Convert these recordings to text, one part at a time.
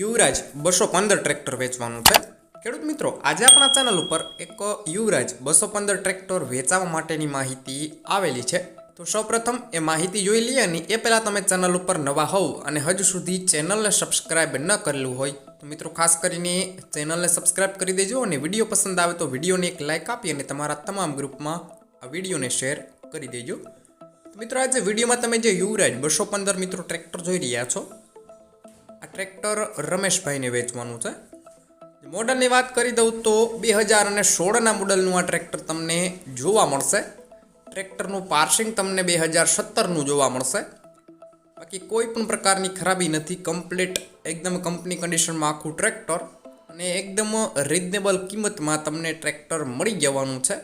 યુવરાજ બસો પંદર ટ્રેક્ટર વેચવાનું છે. ખેડૂત મિત્રો, આજે આપણા ચેનલ ઉપર એક યુવરાજ બસો પંદર ટ્રેક્ટર વેચાવા માટેની માહિતી આવેલી છે. તો સૌપ્રથમ એ માહિતી જોઈ લઈએ અને એ પહેલાં તમે ચેનલ ઉપર નવા હોવ અને હજુ સુધી ચેનલને સબસ્ક્રાઇબ ન કરેલું હોય, તો મિત્રો ખાસ કરીને ચેનલને સબસ્ક્રાઇબ કરી દેજો અને વીડિયો પસંદ આવે તો વિડીયોને એક લાઇક આપી અને તમારા તમામ ગ્રુપમાં આ વિડીયોને શેર કરી દેજો. મિત્રો, આજે વિડીયોમાં તમે જે યુવરાજ બસો પંદર મિત્રો ટ્રેક્ટર જોઈ રહ્યા છો ટ્રેક્ટર રમેશભાઈને વેચવાનું છે. મોડલની વાત કરી દઉં તો બે હજાર અને સોળના મોડલનું આ ટ્રેક્ટર તમને જોવા મળશે. ટ્રેક્ટરનું પાર્સિંગ તમને બે હજાર સત્તરનું જોવા મળશે. બાકી કોઈ પણ પ્રકારની ખરાબી નથી, કમ્પ્લીટ એકદમ કંપની કન્ડિશનમાં આખું ટ્રેક્ટર અને એકદમ રિઝનેબલ કિંમતમાં તમને ટ્રેક્ટર મળી જવાનું છે.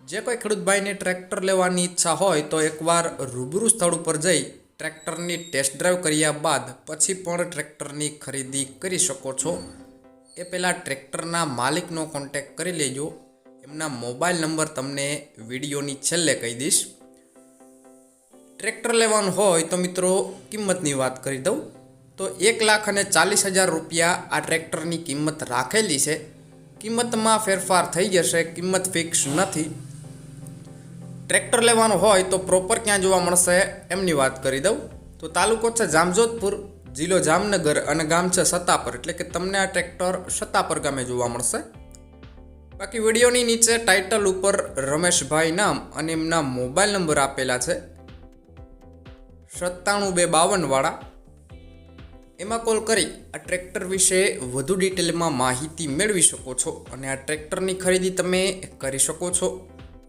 જે કોઈ ખેડૂતભાઈને ટ્રેક્ટર લેવાની ઈચ્છા હોય તો એકવાર રૂબરૂ સ્થળ ઉપર જઈ ટ્રેક્ટરની ટેસ્ટ ડ્રાઈવ કર્યા બાદ પછી પણ ટ્રેક્ટરની ખરીદી કરી શકો છો. એ પહેલાં ટ્રેક્ટરના માલિકનો કોન્ટેક કરી લેજો. એમના મોબાઈલ નંબર તમને વિડીયોની છેલ્લે કહી દઈશ. ટ્રેક્ટર લેવાનું હોય તો મિત્રો કિંમતની વાત કરી દઉં. તો એક લાખ અને ચાલીસ હજાર રૂપિયા આ ટ્રેક્ટરની કિંમત રાખેલી છે. કિંમતમાં ફેરફાર થઈ જશે, કિંમત ફિક્સ નથી. ટ્રેક્ટર લેવાનું હોય તો પ્રોપર ક્યાં જોવા મળશે એમની વાત કરી દઉં. તો તાલુકો છે જામજોધપુર, જિલ્લો જામનગર અને ગામ છે સતાપર એટલે કે તમને આ ટ્રેક્ટર સતાપર ગામે જોવા મળશે. બાકી વિડીયોની નીચે ટાઇટલ ઉપર રમેશભાઈ નામ અને એમના મોબાઈલ નંબર આપેલા છે. સત્તાણું બે બાવનવાળા એમાં કોલ કરી આ ટ્રેક્ટર વિશે વધુ ડિટેલમાં માહિતી મેળવી શકો છો અને આ ટ્રેક્ટરની ખરીદી તમે કરી શકો છો.